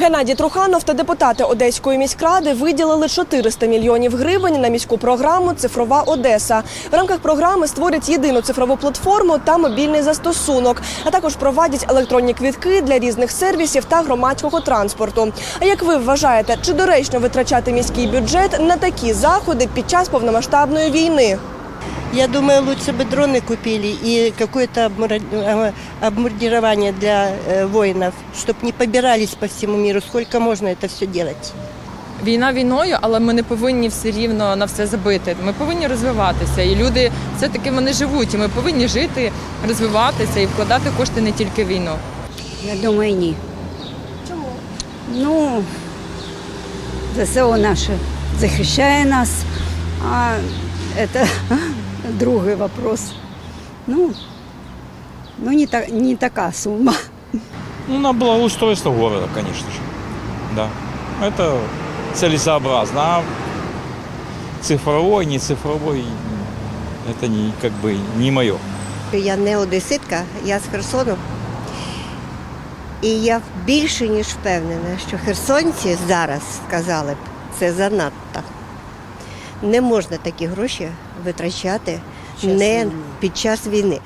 Геннадій Труханов та депутати Одеської міськради виділили 400 мільйонів гривень на міську програму Цифрова Одеса. В рамках програми створять єдину цифрову платформу та мобільний застосунок, а також провадять електронні квітки для різних сервісів та громадського транспорту. А як ви вважаєте, чи доречно витрачати міський бюджет на такі заходи під час повномасштабної війни? Я думаю, лучше бы дроны купили и какое-то обмура- э, обмундирование для э, воинов, чтобы не побирались по всему миру. Сколько можно это все делать? Війна війною, але ми не повинні все рівно на все забити. Ми повинні розвиватися. І люди все-таки вони живуть. І ми повинні жити, розвиватися і вкладати кошти не тільки в війну. Я думаю, ні. Чому? Ну, ЗСО наше захищає нас, а це другий вопрос. Ну, ну не, та, не така сума. Ну, на благоустройство города, конечно же. Да. Это целесообразно. А цифровой, не цифровой, это не, как бы не мое. Я не одеситка, я з Херсону. І я більше ніж впевнена, що херсонці зараз сказали б, це занадто. Не можна такі гроші витрачати не під час війни.